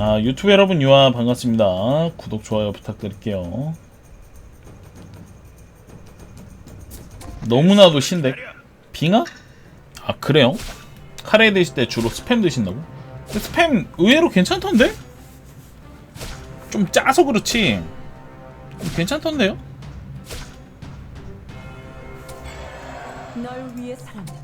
아 유튜브 여러분 유아 반갑습니다. 구독 좋아요 부탁드릴게요. 너무나도 신데 빙하? 아 그래요? 카레 드실 때 주로 스팸 드신다고? 근데 스팸 의외로 괜찮던데? 좀 짜서 그렇지 좀 괜찮던데요? 널 위해 살았는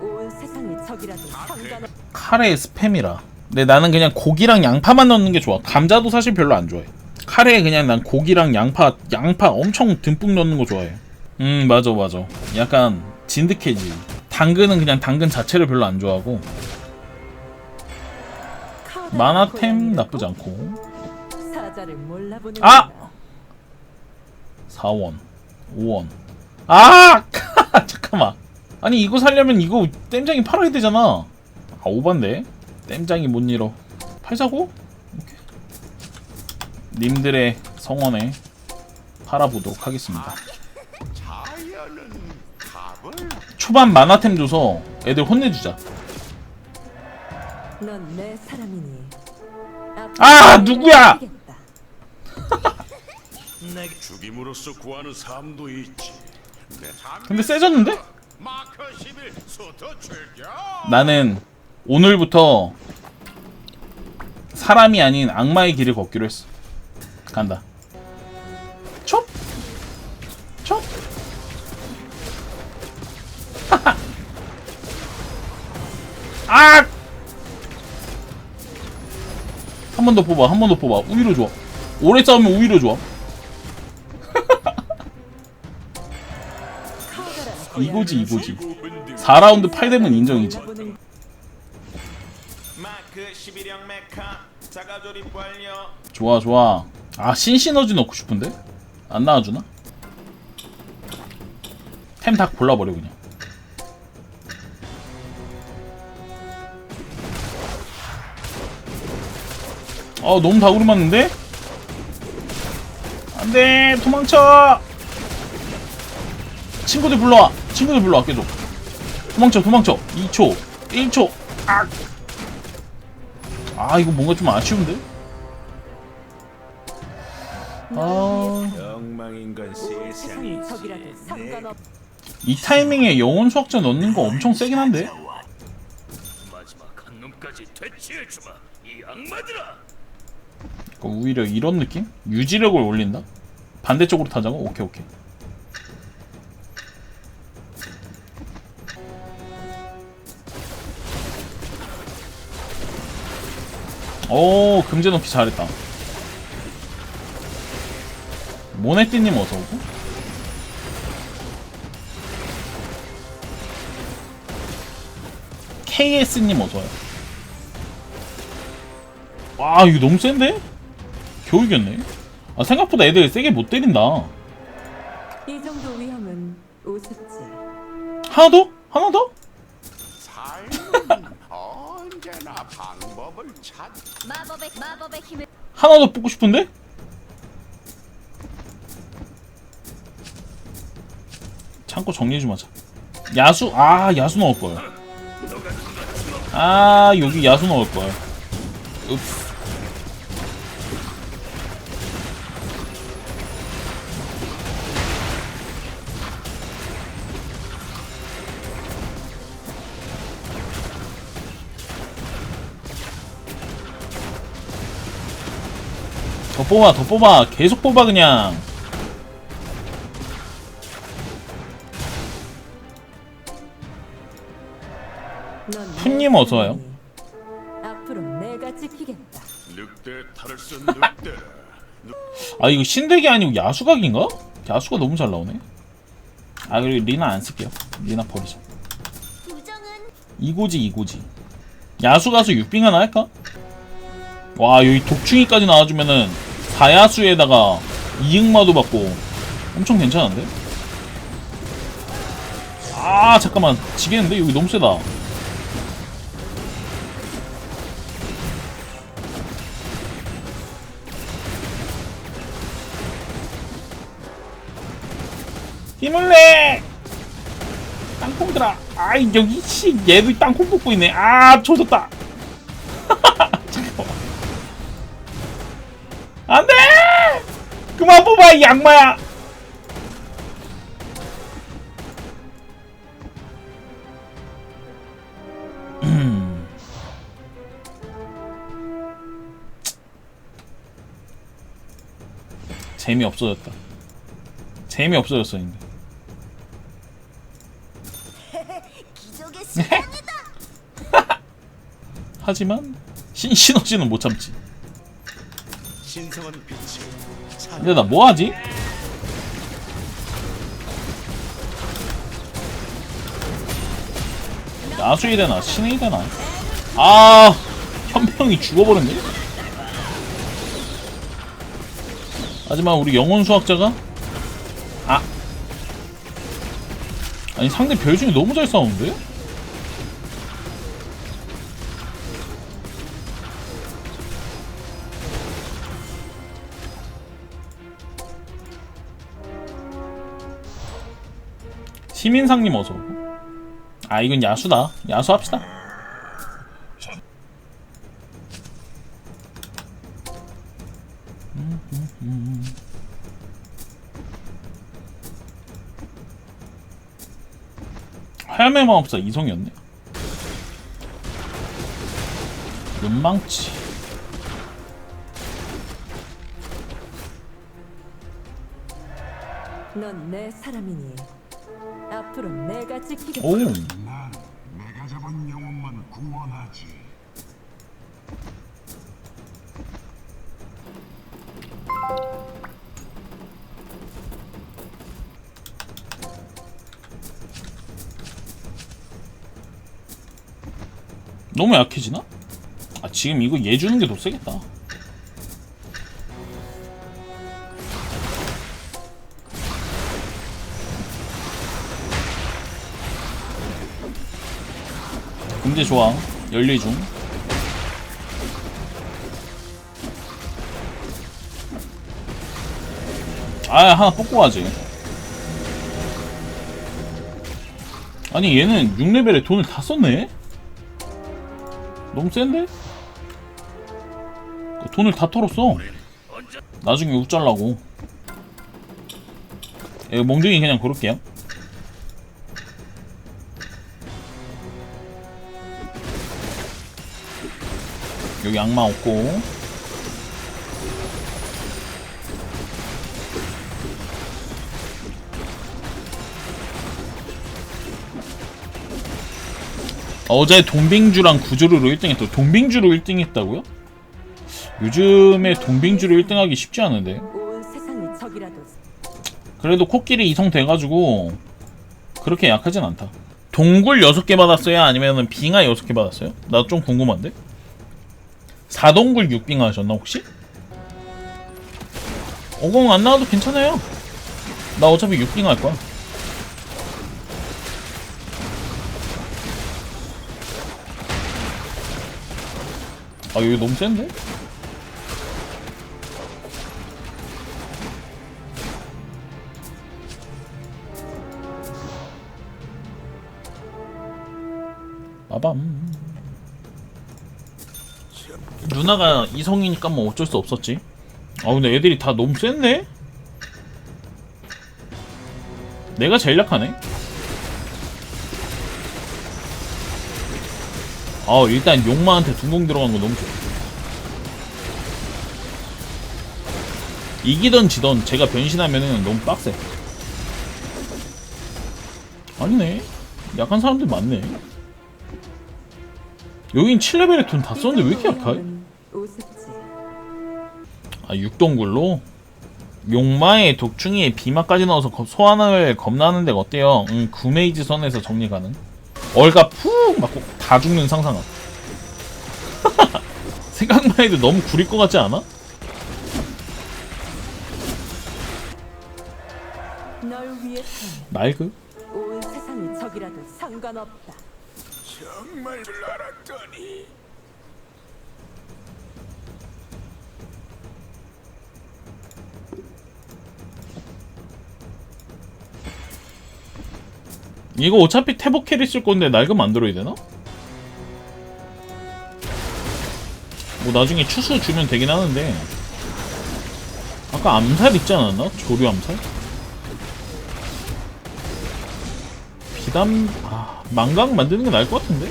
온 세상이 적이라도 상관없. 카레에 스팸이라. 근데 나는 그냥 고기랑 양파만 넣는 게 좋아. 감자도 사실 별로 안 좋아해. 카레에 그냥 난 고기랑 양파, 양파 엄청 듬뿍 넣는 거 좋아해. 음, 맞아, 맞아. 약간 진득해지. 당근은 그냥 당근 자체를 별로 안 좋아하고. 만화템 나쁘지 않고. 아! 거다. 4원, 5원. 아! 잠깐만. 아니, 이거 살려면 이거 땜장이 팔아야 되잖아. 아, 오반데? 땜장이 못 잃어. 팔자고? 오케이. 님들의 성원에 팔아보도록 하겠습니다. 초반 만화템 줘서 애들 혼내주자. 넌내 사람이니. 아, 누구야? 죽임으로써 구하는 삶도 있지. 근데 세졌는데? 마커 11 소터 출격. 나는 오늘부터 사람이 아닌 악마의 길을 걷기로 했어. 간다. 촉! 촉! 아! 한 번 더 뽑아, 한 번 더 뽑아. 우위로 좋아. 오래 싸우면 우위로 좋아. 이거지, 이거지. 흔들 4라운드 8대면 인정이지. 11형 메카 자가 조립 완료. 좋아 좋아. 아 신시너지 넣고 싶은데? 안 나와주나? 템 다 골라버려 그냥. 어 너무 다구리 맞는데? 안돼 도망쳐! 친구들 불러와. 친구들 불러와 계속. 도망쳐 도망쳐. 2초 1초. 아, 아 이거 뭔가 좀 아쉬운데? 아, 세상이지 세상이 적이라도 상관없. 이 타이밍에 영혼 수학자 넣는 거 엄청 세긴 한데? 마지막 한 놈까지 되치해 주마 이 악마들아 그러니까 오히려 이런 느낌? 유지력을 올린다? 반대쪽으로 타자고? 오케이 오케이 오 금제 넣기 잘했다 모네띠님 어서오고 KS님 어서와요 와 이거 너무 센데? 겨우 이겼네 아 생각보다 애들 세게 못 때린다 이 정도 위험은 우습지. 하나 더? 하나 더? 방법을 찾. 마법의 마법의 힘을 하나 더 뽑고 싶은데? 참고 정리 좀 하자 야수 아 야수 넣을 걸 아 여기 야수 넣을 걸 읍 뽑아 더 뽑아 계속 뽑아 그냥 푸님 어서 와요. 사람이니. 앞으로 내가 지키겠다. 늑대 탈을 쓴 늑대. 아 이거 신대기 아니고 야수각인가? 야수가 너무 잘 나오네 아 그리고 리나 안 쓸게요 리나 버리자 이고지 이고지 야수 가서 육빙 하나 할까? 와 여기 독충이까지 나와주면은 4야수에다가 이응마도 받고 엄청 괜찮은데? 아 잠깐만 지겠는데? 여기 너무 세다 힘을 내! 땅콩들아 아이 여기 씨 얘도 땅콩 뽑고 있네 아 조졌다 뽑아 이 악마야! 음. 재미 없어졌다. 재미 없어졌어 이제. 하지만 신 시너지는 못 참지. 신성한 빛이 근데 나 뭐 하지? 야수이 되나 신이 되나? 아 현병이 죽어버렸네. 하지만 우리 영혼 수학자가 아 아니 상대 별 중에 너무 잘 싸우는데? 시민상님 어서. 아 이건 야수다. 야수 합시다. 하얀매 마법사 이성이었네. 눈망치. 넌 내 사람이니 앞으로 내가 지키겠다. 오. 내가 잡은 영혼만 구원하지. 너무 약해지나? 아 지금 이거 얘 주는 게 더 세겠다. 금제 좋아. 열리 중. 아 하나 뽑고 가지. 아니 얘는 6레벨에 돈을 다 썼네? 너무 센데? 그 돈을 다 털었어. 나중에 웃잘라고. 예, 몽둥이 그냥 고를게요. 여기 악마 없고. 어제 동빙주랑 구조루로 1등했다. 동빙주로 1등했다고요? 요즘에 동빙주로 1등하기 쉽지 않은데. 그래도 코끼리 이성 돼가지고 그렇게 약하진 않다. 동굴 6개 받았어요? 아니면 빙하 6개 받았어요? 나 좀 궁금한데? 4동굴 6빙하 하셨나 혹시? 50 안 나와도 괜찮아요. 나 어차피 6빙하 할 거야. 아 여기 너무 센데? 빠밤 누나가 이성이니까 뭐 어쩔 수 없었지. 아 근데 애들이 다 너무 센데? 내가 제일 약하네. 아 일단 용마한테 둥공 들어간 거 너무 좋아. 이기던 지던 제가 변신하면은 너무 빡세. 아니네. 약한 사람들 많네. 여긴 7레벨에 돈 다 썼는데 왜 이렇게 약해? 아 육동굴로? 용마에 독충이에 비마까지 넣어서 거- 소환을 겁나는 데가 어때요? 음, 구메이지 선에서 정리 가능 얼가 푹 맞고 다 죽는 상상함 생각만 해도 너무 구릴 것 같지 않아? 말그? 온 세상이 적이라도 상관없다. 정말 줄 알았더니 이거 어차피 태복 캐리 쓸 건데 날금 만들어야 되나? 뭐 나중에 추수 주면 되긴 하는데 아까 암살 있지 않았나? 조류 암살? 비담 아 망각 만드는 게 나을 것 같은데?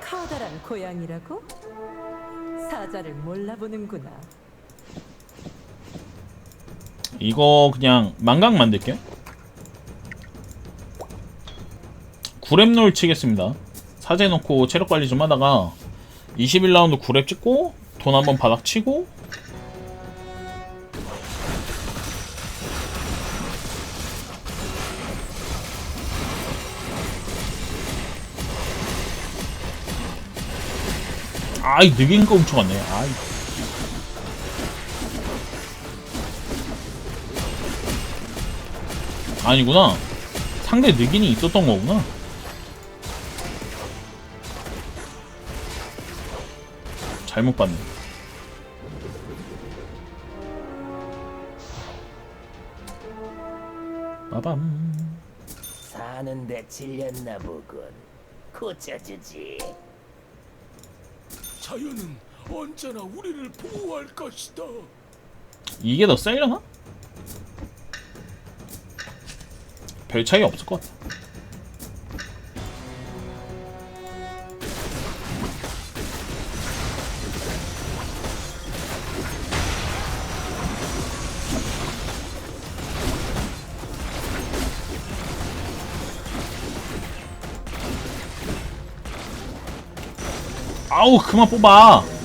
커다란 고양이라고? 사자를 몰라보는구나. 이거 그냥 망각 만들게. 구랩롤 치겠습니다. 사제 놓고 체력 관리 좀 하다가 21라운드 구랩 찍고 돈 한번 바닥 치고 아이 느긴 거 훔쳐갔네. 아이. 아니구나. 상대 느긴이 있었던 거구나. 잘못 봤네. 빠밤. 사는데 질렸나 보군. 고쳐주지. 자연은 언제나 우리를 보호할 것이다. 이게 더 세려나? 별 차이 없을 것 같아. 아우 그만 뽑아.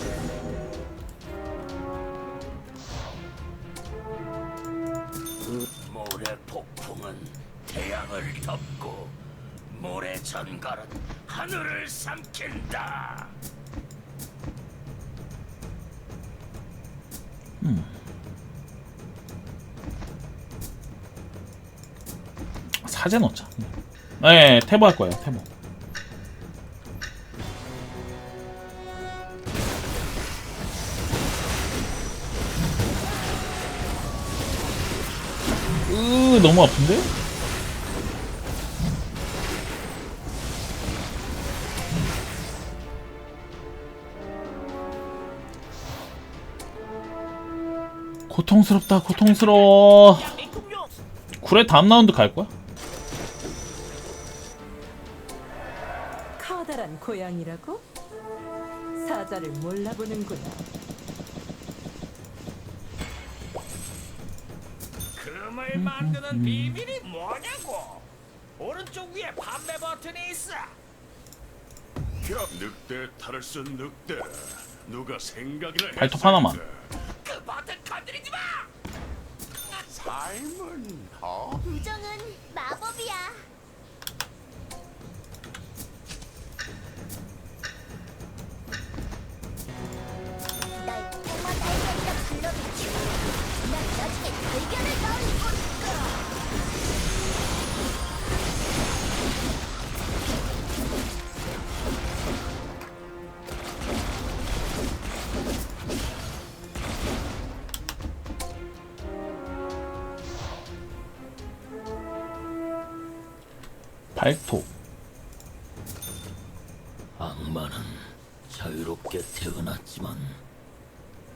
사제 넣자. 네, 태보 할 거예요. 태보. 으, 너무 아픈데? 고통스럽다, 고통스러워. 굴에 다음 라운드 갈 거야? 커다란 고양이라고? 사자를 몰라보는구나. 금을 만드는 비밀이 뭐냐고? 오른쪽 위에 판매 버튼이 있어. 늑대 탈을 쓴 늑대. 누가 생각이나 발톱 하나만. 그 버튼 건드리지 마. 삶은 어? 우정은 마법이야. 발톱. 악마는 자유롭게 태어났지만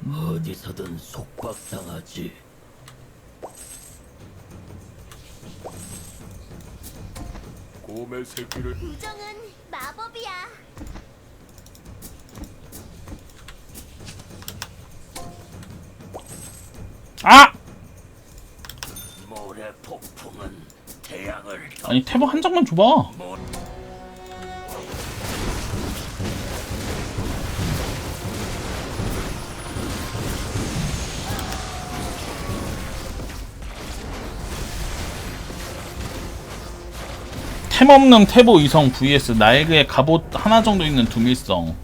어디서든 속박당하지. 곰의 새끼를 우정은 마법이야. 아! 모래 폭풍은 태양을 덮. 아니 태보 한 장만 줘봐. 템 없는 태보 이성 vs 나에게 갑옷 하나 정도 있는 두밀성.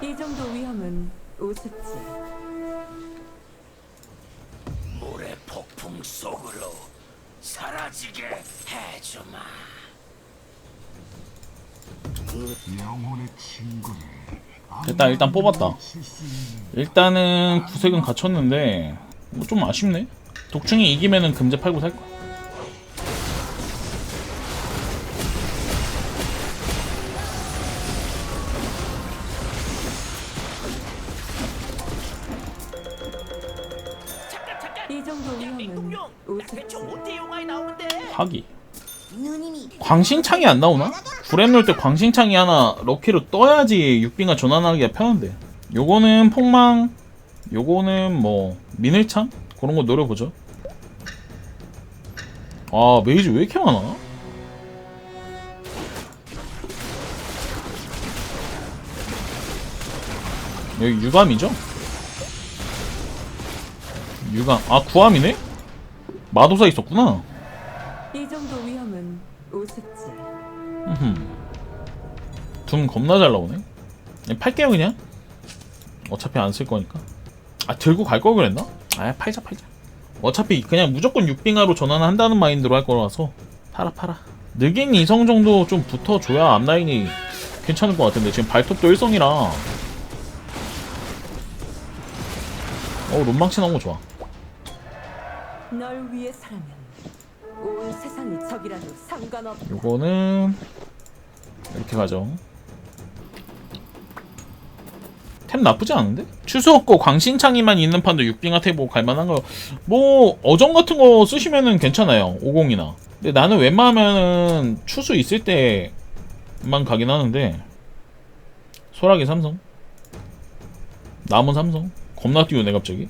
이 정도 위험은 우습지. 모래 폭풍 속으로 사라지게 해주마. 영혼의 친구를 됐다 일단 뽑았다. 일단은 구색은 갖췄는데 뭐 좀 아쉽네. 독충이 이기면은 금제 팔고 살 거야. 광신창이 안 나오나? 구렘 넣을 때 광신창이 하나 럭키로 떠야지 육빙과 전환하기가 편한데 요거는 폭망 요거는 뭐 미늘창? 그런 거 노려보죠 아 메이지 왜 이렇게 많아? 여기 유감이죠? 유감 아 구함이네? 마도사 있었구나 이 정도 위험은 우습지. 둠 겁나 잘 나오네. 팔게요 그냥. 어차피 안 쓸 거니까. 아 들고 갈 걸 그랬나? 아 팔자 팔자. 어차피 그냥 무조건 6빙하로 전환한다는 마인드로 할 거라서 팔아 팔아. 늑인 이성 정도 좀 붙어줘야 앞라인이 괜찮을 것 같은데 지금 발톱도 1성이라 어 롬망치 나온 거 좋아. 널 위해서라면 온 세상이 적이라도 상관없. 요거는 이렇게 가죠. 템 나쁘지 않은데? 추수 없고 광신창이만 있는 판도 6빙아 태보 갈만한 거. 뭐 어정 같은 거 쓰시면은 괜찮아요. 50이나. 근데 나는 웬만하면은 추수 있을 때만 가긴 하는데. 소라기 삼성. 남은 삼성. 겁나 띄우네 갑자기.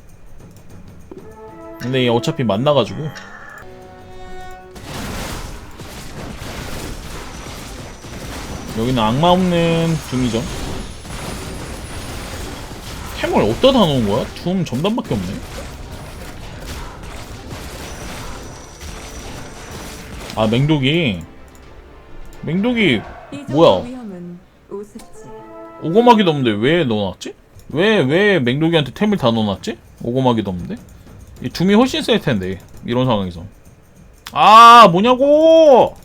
근데 얘 어차피 만나가지고. 여기는 악마 없는 둠이죠. 템을 어디다 다 놓은 거야? 둠 전단밖에 없네. 아 맹독이 맹독이 뭐야? 오고마기도 없는데 왜 넣어놨지? 왜 왜 맹독이한테 템을 다 넣어놨지? 오고마기도 없는데 이 둠이 훨씬 셀 텐데 이런 상황에서 아 뭐냐고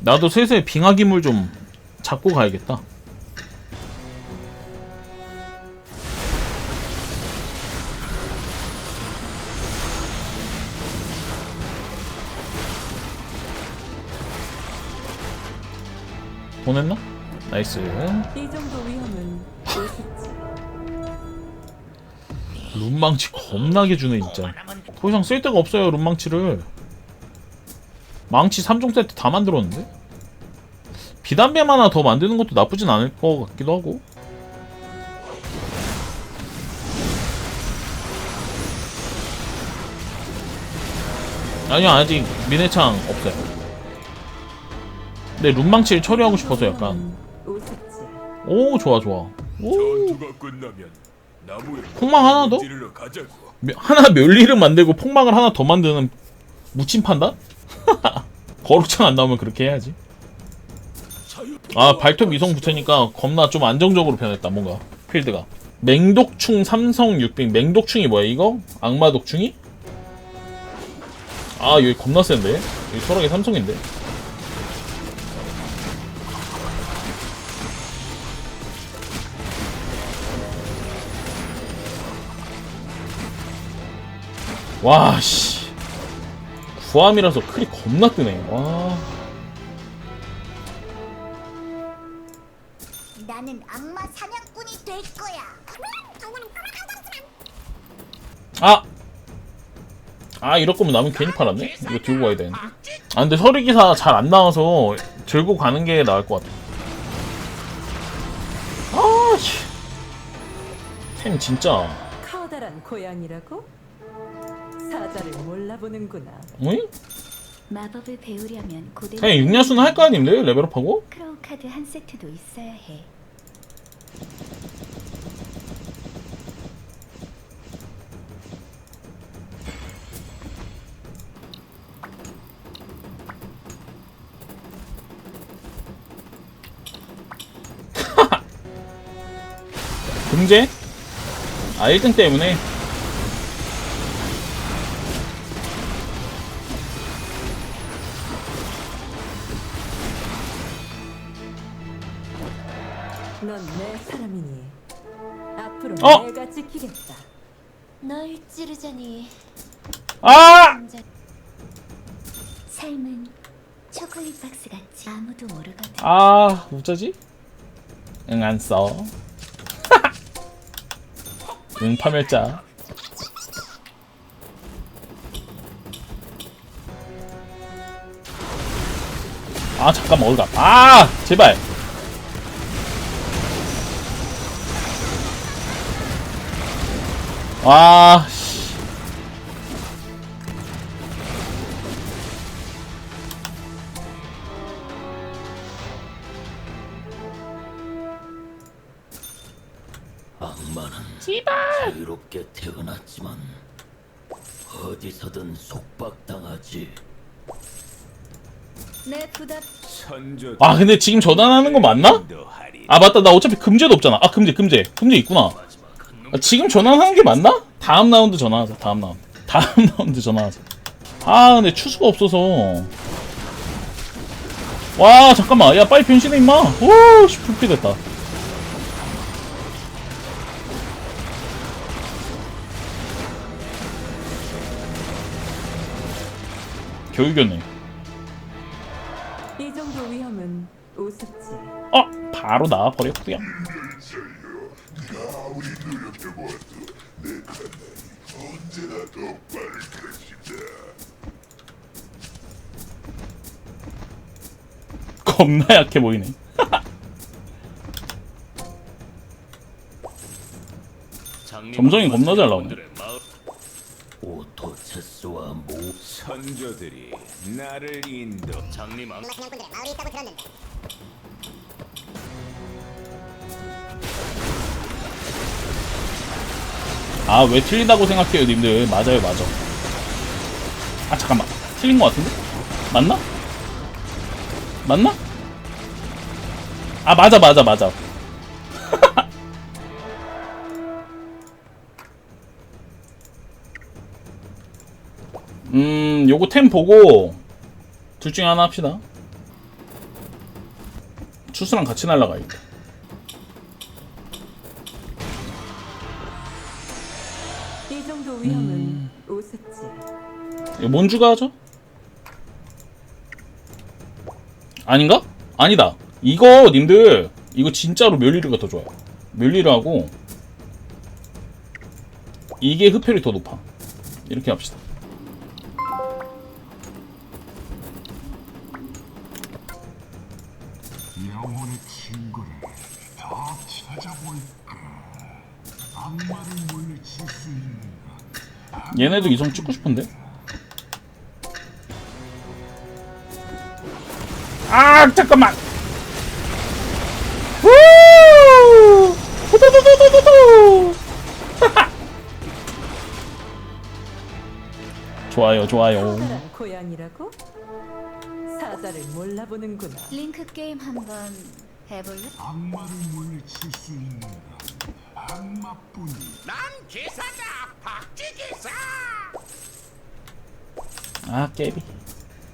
나도 슬슬 빙하기물 좀 잡고 가야겠다 보냈나? 나이스 이 정도 위험은. 룸망치 겁나게 주네 진짜 더 이상 쓸데가 없어요 룸망치를 망치 3종 세트 다 만들었는데? 비단뱀 하나 더 만드는 것도 나쁘진 않을 것 같기도 하고 아니요 아직 미네창 없어요 근데 룸망치를 처리하고 싶어서 약간. 오 좋아 좋아 오 폭망 하나 더? 하나 멸리를 만들고 폭망을 하나 더 만드는 무침 판단? 거룩창 안 나오면 그렇게 해야지. 아 발톱 이성 붙으니까 겁나 좀 안정적으로 변했다 뭔가 필드가. 맹독충 삼성 600 맹독충이 뭐야 이거? 악마 독충이? 아 여기 겁나 센데? 여기 소라기 삼성인데? 와, 씨. 구함이라서 클이 겁나 뜨네. 와. 나는 악마 사냥꾼이 될 거야. 아! 아, 이럴 거면 남은 괜히 팔았네? 이거 들고 가야 되는데. 아, 근데 서리기사 잘 안 나와서 들고 가는 게 나을 것 같아. 아, 씨. 템 진짜. 커다란 고양이라고? 사자를 몰라보는구나. 어이? 마법을 배우려면 고대 그냥 육야수는 할 거 아닌데? 레벨업하고? 크로우 카드 한 세트도 있어야 해. 금제? 아, 1등 때문에. 잡히겠다. 널 찌르자니 아! 삶은 초콜릿 박스 같이 아무도 모르거든. 아, 어쩌지? 응, 안 써. 응, 파멸자. 아, 잠깐 어디가. 아! 제발! 아 씨. 악마는 자유롭게 태어났지만 어디서든 속박당하지. 내 부답 선조 아 근데 지금 전환하는 거 맞나? 아 맞다 나 어차피 금제도 없잖아 아 금제 금제 금제 있구나 아, 지금 전환하는 게 맞나? 다음 라운드 전환하자 다음 라운드. 다음 라운드 전환하자. 아 근데 추수가 없어서. 와 잠깐만. 야 빨리 변신해 임마. 오씨 불피 됐다. 겨우 이겼네. 이 정도 위험은 우습지. 어 바로 나와버렸구요 겁나 약해 보이네. 점성이 겁나 잘 나오네. 오토체스와 모 선조들이 나를 인도 장님 악 아 왜 틀린다고 생각해요 님들 맞아요 맞아 아 잠깐만 틀린 거 같은데? 맞나? 맞나? 아 맞아 맞아 맞아 음 요거 템 보고 둘 중에 하나 합시다 추수랑 같이 날라가야겠다 음. 이거 뭔주가 하죠? 아닌가? 아니다. 이거 님들 이거 진짜로 멸리르가 더 좋아요. 멸리르하고 이게 흡혈이 더 높아. 이렇게 합시다. 얘네도 이성 찍고 싶은데? 아 잠깐만. 좋아요, 좋아요. 커다란 고양이라고? 사자를 몰라보는구나. 링크 게임 한번 해볼래? 악마를 물리칠 수 있는가? 악마뿐이 난 기사다 박쥐 기사. 아 깨비.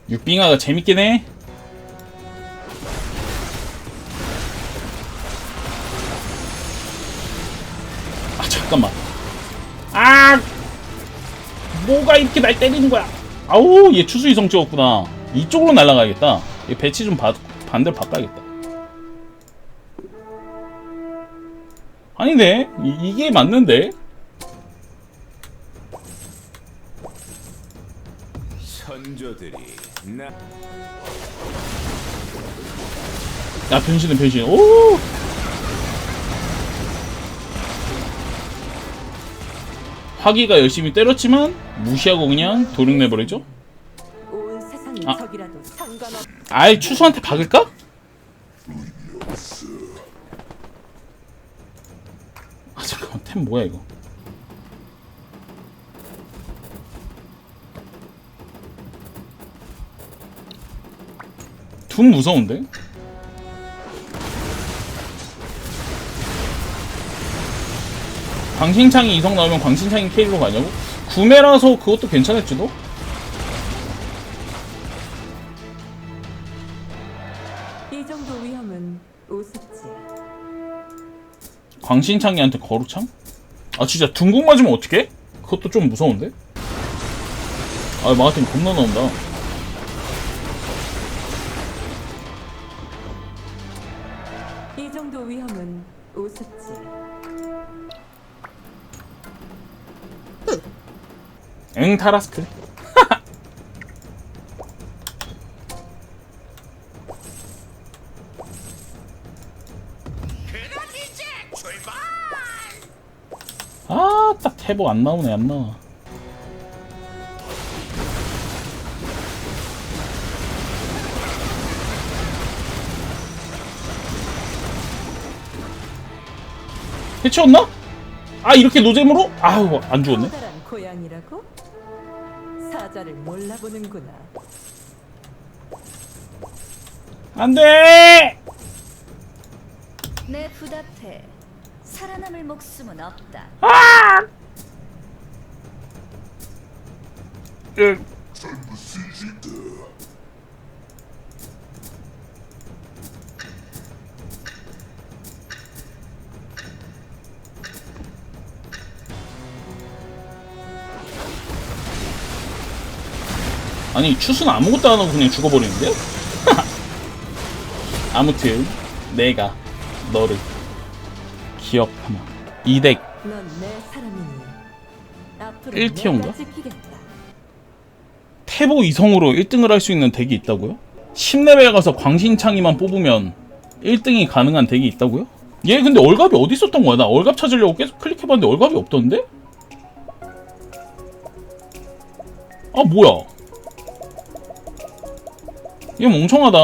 육빙아가 재밌긴 해. 아 잠깐만. 아! 뭐가 이렇게 날 때리는 거야? 아우 얘 추수 이성 찍었구나. 이쪽으로 날아가야겠다. 얘 배치 좀 바, 반대로 바꿔야겠다 아니네 이, 이게 맞는데? 선조들이 나 야 변신은 변신 오! 화기가 열심히 때렸지만 무시하고 그냥 도륙 내버리죠? 온 세상이 아. 아이 추수한테 박을까? 아 잠깐만 템 뭐야 이거 둠 무서운데? 광신창이 이성 나오면 광신창이 K로 가냐고? 구매라서 그것도 괜찮을지도? 광신창이한테 거루창? 아 진짜 둥국 맞으면 어떡해? 그것도 좀 무서운데? 아 마하틴 겁나 나온다 이 정도 위험은 우습지. 응 타라스크 태보 안 나오네 안 나와 해치웠나? 아 이렇게 노잼으로? 아우 안 죽었네 커다란 고양이라고? 사자를 몰라보는구나. 안돼 내 부답해. 살아남을 목숨은 없다. 아 니 추수는 아무것도 안 하고 그냥 죽어버리는데? 아무튼 내가 너를 기억하마 이덱 넌내 사람이니 앞으로 1티어인가? 태보 이성으로 1등을 할 수 있는 덱이 있다고요? 10레벨 가서 광신창이만 뽑으면 1등이 가능한 덱이 있다고요? 얘 근데 얼갑이 어디 있었던 거야? 나 얼갑 찾으려고 계속 클릭해봤는데 얼갑이 없던데? 아 뭐야 얘 멍청하다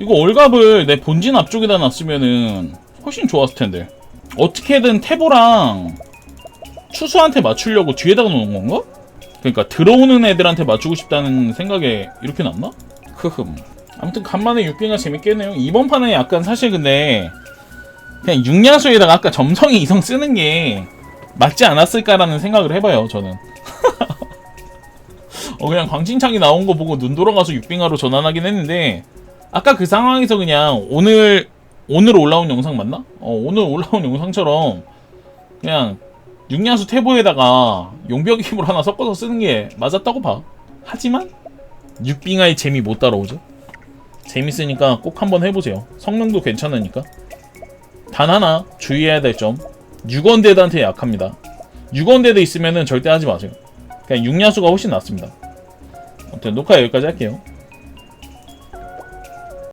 이거 얼갑을 내 본진 앞쪽에다 놨으면은 훨씬 좋았을 텐데 어떻게든 태보랑 추수한테 맞추려고 뒤에다가 놓은 건가? 그러니까 들어오는 애들한테 맞추고 싶다는 생각에 이렇게 놨나? 흐흠. 아무튼 간만에 육빙가 재밌겠네요. 이번 판은 약간 사실 근데 그냥 육야수에다가 아까 점성이 이성 쓰는 게 맞지 않았을까라는 생각을 해봐요. 저는. 어 그냥 광진창이 나온 거 보고 눈 돌아가서 육빙하로 전환하긴 했는데 아까 그 상황에서 그냥 오늘 오늘 올라온 영상 맞나? 어 오늘 올라온 영상처럼 그냥 육야수 태보에다가 용병 힘을 하나 섞어서 쓰는 게 맞았다고 봐. 하지만 육빙아의 재미 못 따라오죠. 재밌으니까 꼭 한번 해보세요. 성능도 괜찮으니까. 단 하나 주의해야 될 점. 6원대드한테 약합니다. 6원대드 있으면은 절대 하지 마세요. 그냥 육야수가 훨씬 낫습니다. 아무튼 녹화 여기까지 할게요.